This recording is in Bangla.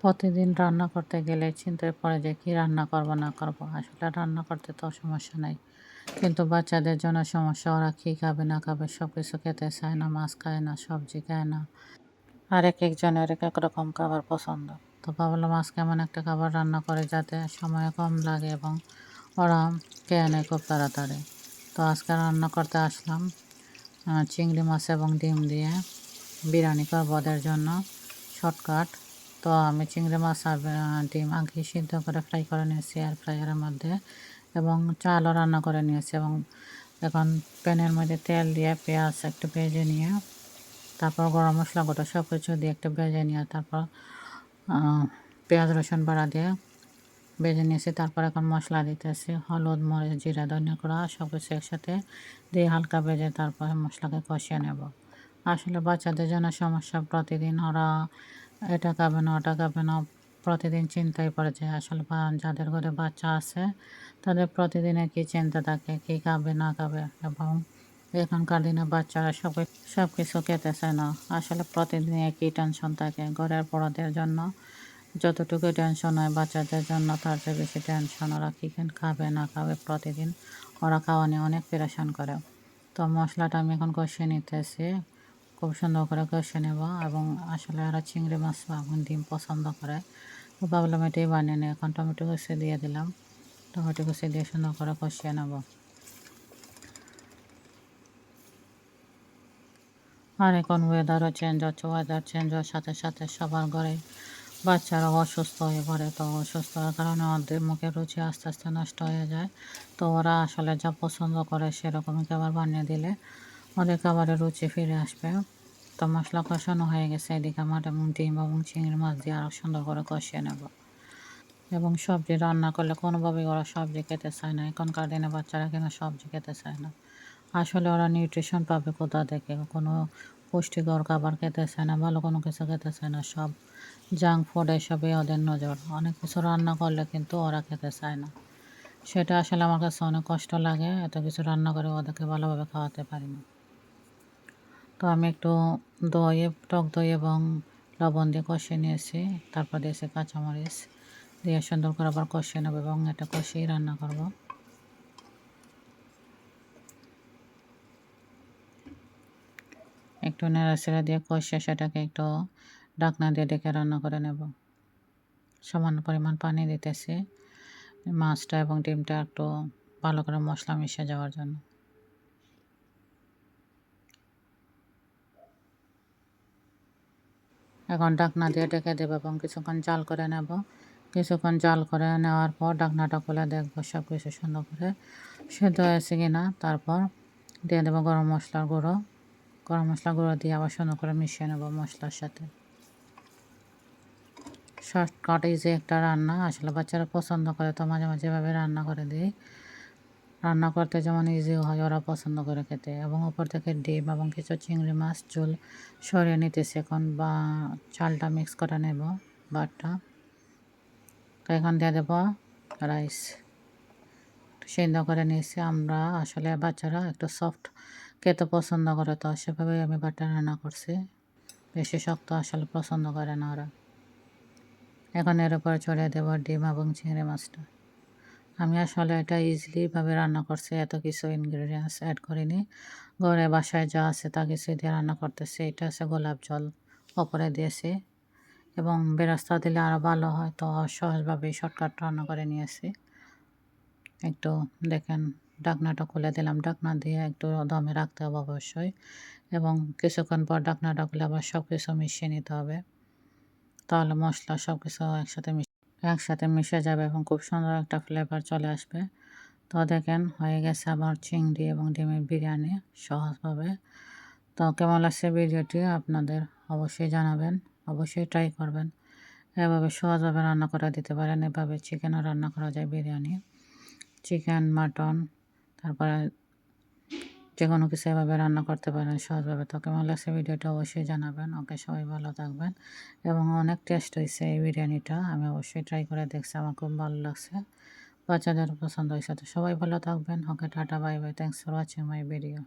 প্রতিদিন রান্না করতে গেলে চিন্তায় পড়ে যে কী রান্না করব, না করব। আসলে রান্না করতে তো সমস্যা নাই। কিন্তু বাচ্চাদের জন্য সমস্যা, ওরা কী খাবে, না খাবে সব কিছু খেতে চায় না, মাছ খায় না, সবজি খায় না। আর এক একজনের এক এক রকম খাবার পছন্দ। তো ভাবলাম আজকে এমন একটা খাবার রান্না করে যাতে সময় কম লাগে এবং ওরা খেয়ে নেয় খুব তাড়াতাড়ি। তো আজকে রান্না করতে আসলাম চিংড়ি মাছ এবং ডিম দিয়ে। বিরিয়ানি করব ওদের জন্য, শর্টকাট। তো আমি চিংড়ি মাছ আর ডিম আগে সিদ্ধ করে ফ্রাই করে নিয়েছি এয়ার ফ্রাইয়ারের মধ্যে এবং চালও রান্না করে নিয়েছি এবং এখন প্যানের মধ্যে তেল দিয়ে পেঁয়াজ একটু ভেজে নিয়ে তারপর গরম মশলা গোটা সব কিছু দিয়ে একটু ভেজে নিয়ে তারপর পেঁয়াজ রসুন বাড়া দিয়ে ভেজে নিয়েছি। তারপর এখন মশলা দিতেছি, হলুদ, মরিচ, জিরা, ধনিয়া করা সব কিছু একসাথে দিয়ে হালকা ভেজে তারপরে মশলাকে কষিয়ে নেব। আসলে বাচ্চাদের জন্য সমস্যা, প্রতিদিন ওরা এটা খাবে না, ওটা খাবে না। প্রতিদিন চিন্তায় পড়ে যায়, আসলে যাদের ঘরে বাচ্চা আছে, তাদের প্রতিদিনে কী চিন্তা থাকে, কী খাবে, না খাবে? এবং এখনকার দিনে বাচ্চারা সব সব কিছু খেতে চায় না। আসলে প্রতিদিন একই টেনশন থাকে, ঘরের বড়দের জন্য যতটুকু টেনশন হয়, বাচ্চাদের জন্য তার চেয়ে বেশি টেনশন ওরা কী খাবে, না খাবে প্রতিদিন। ওরা খাওয়া নিয়ে অনেক পেরেশান করে। তো মশলাটা আমি এখন কষিয়ে নিতেছি। খুব সুন্দর করে কষে নেব এবং আসলে ওরা চিংড়ি মাছ এবং ডিম পছন্দ করে। তো ভাবলাম এটাই বানিয়ে নিই। এখন টমেটো কষে দিয়ে দিলাম। টমেটো কষে দিয়ে সুন্দর করে কষিয়ে নেব। আর এখন ওয়েদারও চেঞ্জ হচ্ছে ওয়েদার চেঞ্জ হওয়ার সাথে সাথে সবার ঘরে বাচ্চারা অসুস্থ হয়ে পড়ে। তো অসুস্থ হওয়ার কারণে ওদের মুখে রুচি আস্তে আস্তে নষ্ট হয়ে যায়। তো ওরা আসলে যা পছন্দ করে সেরকমই খাবার বানিয়ে দিলে ওদের খাবারের রুচি ফিরে আসবে। তো মশলা কষানো হয়ে গেছে, এদিকে আমার এবং ডিম এবং চিংড়ি মাছ দিয়ে আরও সুন্দর করে কষিয়ে নেব। এবং সবজি রান্না করলে কোনোভাবেই ওরা সবজি খেতে চায় না। এখনকার দিনে বাচ্চারা কেন সবজি খেতে চায় না? আসলে ওরা নিউট্রিশন পাবে কোথা থেকে? কোনো পুষ্টিকর খাবার খেতে চায় না, ভালো কোনো কিছু খেতে চায় না, সব জাঙ্ক ফুড এসবই ওদের নজর। অনেক কিছু রান্না করলে কিন্তু ওরা খেতে চায় না। সেটা আসলে আমার কাছে অনেক কষ্ট লাগে, এত কিছু রান্না করে ওদেরকে ভালোভাবে খাওয়াতে পারি না। তো আমি একটু দই, টক দই এবং লবণ দিয়ে কষিয়ে নিয়েছি। তারপর দিয়েছি কাঁচামরিচ। দিয়ে সুন্দর করে আবার কষিয়ে নেব এবং এটা কষিয়েই রান্না করব। একটু নেড়া নেড়াচেড়া দিয়ে কষিয়ে সেটাকে একটু ডাকনা দিয়ে ডেকে রান্না করে নেব। সমান পরিমাণ পানি দিতেছি। মাছটা এবং ডিমটা একটু ভালো করে মশলা মিশে যাওয়ার জন্য। এখন ডাকনা দিয়ে ডেকে দেবো এবং কিছুক্ষণ জাল করে নেব। কিছুক্ষণ জাল করে নেওয়ার পর ডাকনাটা খুলে দেখব সব কিছু সুন্দর করে সেদ্ধ হয়েছে কি না তারপর দিয়ে দেবো গরম মশলার গুঁড়ো। গরম মশলা গুঁড়ো দিয়ে আবার সুন্দর করে মিশিয়ে নেব মশলার সাথে। শর্টকাট ইজি একটা রান্না। আসলে বাচ্চারা পছন্দ করে, তো মাঝে মাঝে এভাবে রান্না করে দিই। রান্না করতে যেমন ইজি হয়, ওরা পছন্দ করে খেতে। এবং উপর থেকে ডিম এবং কিছু চিংড়ি মাছ, চুল সরিয়ে নিতেছি এখন বা চালটা মিক্স করে নেব, বাটটা। তো এখন দিয়ে দেবো রাইস সিদ্ধ করে নিয়েছি, আমরা আসলে বাচ্চারা একটু সফট খেতে পছন্দ করে, তো সেভাবেই আমি বাটা রান্না করছি। বেশি শক্ত আসলে পছন্দ করে না ওরা। এখন এর উপরে ছড়িয়ে দেবো ডিম এবং চিংড়ি মাছটা। আমি আসলে এটা ইজিলিভাবে রান্না করছি, এত কিছু ইনগ্রিডিয়েন্টস অ্যাড করিনি। ঘরে বাসায় যা আছে তা কিছু দিয়ে রান্না করতেছি, এটা আছে গোলাপ জল ওপরে দিয়েছি এবং বেরাস্তা দিলে আরও ভালো হয়, তো সহজভাবে শর্টকাট রান্না করে নিয়েছি। একটু দেখেন, ডাকনাটা খুলে দিলাম, ডাকনা দিয়ে একটু দমে রাখতে হবে অবশ্যই এবং কিছুক্ষণ পর ডাকনাটা খুলে আবার সব কিছু মিশিয়ে নিতে হবে। তাহলে মশলা সব কিছু একসাথে একসাথে মিশে যাবে এবং খুব সুন্দর একটা ফ্লেভার চলে আসবে। তো দেখেন, হয়ে গেছে আমার চিংড়ি এবং ডিমের বিরিয়ানি সহজভাবে। তো কেমন লাগছে ভিডিওটি আপনাদের অবশ্যই জানাবেন, অবশ্যই ট্রাই করবেন। এভাবে সহজভাবে রান্না করে দিতে পারেন। এভাবে চিকেনও রান্না করা যায় বিরিয়ানি। চিকেন মাটন তারপরে যে কোনো কিছু এভাবে রান্না করতে পারেন সহজভাবে। তো কেমন লাগছে ভিডিওটা অবশ্যই জানাবেন। ওকে, সবাই ভালো থাকবেন এবং অনেক টেস্ট হয়েছে এই বিরিয়ানিটা। আমি অবশ্যই ট্রাই করে দেখছি, আমার খুব ভালো লাগছে। বাচ্চাদের পছন্দ হয়েছে তো সবাই ভালো থাকবেন। Okay, tata bye bye thanks for watching my video